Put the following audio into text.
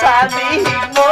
Sabi mo